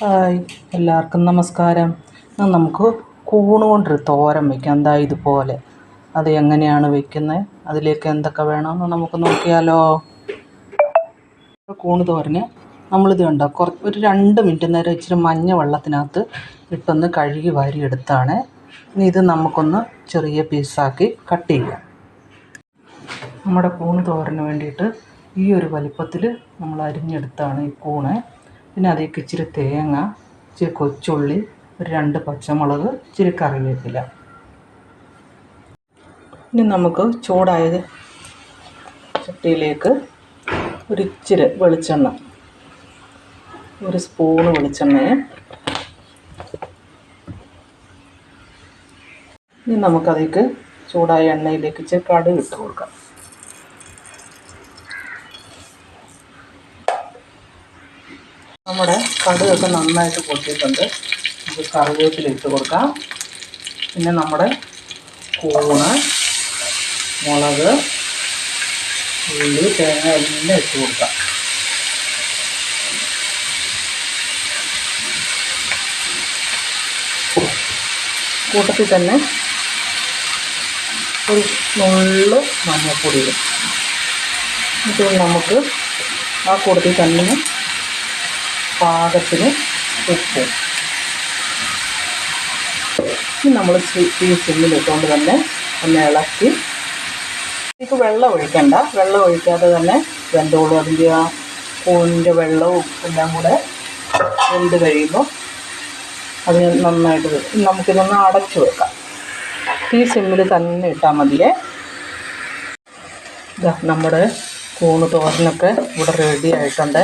Hi എല്ലാവർക്കും നമസ്കാരം. നമുക്ക് കൂണ് കൊണ്ടൊരു തോരൻ വയ്ക്കാം എന്താ ഇതുപോലെ. അത് എങ്ങനെയാണ് വയ്ക്കുന്നത് അതിലേക്ക് എന്തൊക്കെ വേണമെന്ന് നമുക്ക് നോക്കിയാലോ? കൂണ് തോരന് നമ്മളിത് കണ്ടോ? കുറച്ച് ഒരു രണ്ട് മിനിറ്റ് നേരം ഇച്ചിരി മഞ്ഞ വെള്ളത്തിനകത്ത് ഇട്ടൊന്ന് കഴുകി വാരി എടുത്താണ്. ഇനി ഇത് നമുക്കൊന്ന് ചെറിയ പീസാക്കി കട്ട് ചെയ്യാം. നമ്മുടെ കൂണ് തോരന് വേണ്ടിയിട്ട് ഈ ഒരു വലിപ്പത്തിൽ നമ്മൾ അരിഞ്ഞെടുത്താണ് ഈ കൂണ്. പിന്നെ അതിലേക്ക് ഇച്ചിരി തേങ്ങ ഇച്ചിരി കൊച്ചുള്ളി ഒരു രണ്ട് പച്ചമുളക് ഇച്ചിരി കറിവേപ്പില. ഇനി നമുക്ക് ചൂടായത് ചട്ടിയിലേക്ക് ഒരു ഇച്ചിരി വെളിച്ചെണ്ണ ഒരു സ്പൂണ് വെളിച്ചെണ്ണയെ. ഇനി നമുക്കതിലേക്ക് ചൂടായ എണ്ണയിലേക്ക് ഇച്ചിരി കടുക് ഇട്ട് കൊടുക്കാം. നമ്മുടെ കടുകൊക്കെ നന്നായിട്ട് പൊട്ടിയിട്ടുണ്ട്. നമുക്ക് കറിവേപ്പില ഇട്ട് കൊടുക്കാം. പിന്നെ നമ്മുടെ കൂണ് മുളക് ഉള്ളി തേങ്ങ എല്ലാം ഇട്ട് കൊടുക്കാം. കൂട്ടത്തിൽ തന്നെ ഒരു നുള്ള് മഞ്ഞൾപ്പൊടി ഇടും. എന്നിട്ട് നമുക്ക് ആ കൂട്ടത്തിൽ തന്നെ പാകത്തിന് ഉപ്പും. നമ്മൾ ഈ സിമ്മിലിട്ടുകൊണ്ട് തന്നെ ഒന്ന് ഇളക്കി. ഇതിലേക്ക് വെള്ളം ഒഴിക്കണ്ട. വെള്ളം ഒഴിക്കാതെ തന്നെ വെന്തോളും. അതിന്റെ ആ കൂണിന്റെ വെള്ളവും എല്ലാം കൂടെ വെന്ത് കഴിയുമ്പോൾ അത് നന്നായിട്ട് നമുക്കിതൊന്ന് അടച്ചു വെക്കാം. ഈ സിമ്മിൽ തന്നെ ഇട്ടാൽ മതിയേ. ഇതാ നമ്മുടെ കൂണ് തോരനൊക്കെ ഇവിടെ റെഡി ആയിട്ടുണ്ട്.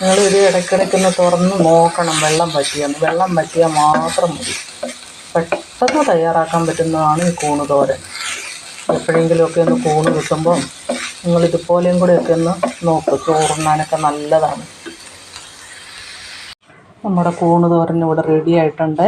നിങ്ങൾ ഇത് ഇടയ്ക്കിടയ്ക്കൊന്ന് തുറന്ന് നോക്കണം. വെള്ളം പറ്റിയെന്ന് വെള്ളം പറ്റിയാൽ മാത്രം മതി. പെട്ടെന്ന് തയ്യാറാക്കാൻ പറ്റുന്നതാണ് ഈ കൂണ് തോരൻ. എപ്പോഴെങ്കിലുമൊക്കെ ഒന്ന് കൂണ് കിട്ടുമ്പോൾ നിങ്ങൾ ഇതുപോലെയും കൂടെയൊക്കെ ഒന്ന് നോക്ക്. ചോറുണ്ണാനൊക്കെ നല്ലതാണ്. നമ്മുടെ കൂണ് തോരൻ ഇവിടെ റെഡി ആയിട്ടുണ്ട്.